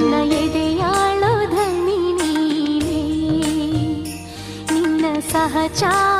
ನನ್ನ ಎದೆಯಾಳೋ ಧನಿ ನೀನೇ. ನಿನ್ನ ಸಹಚಾರ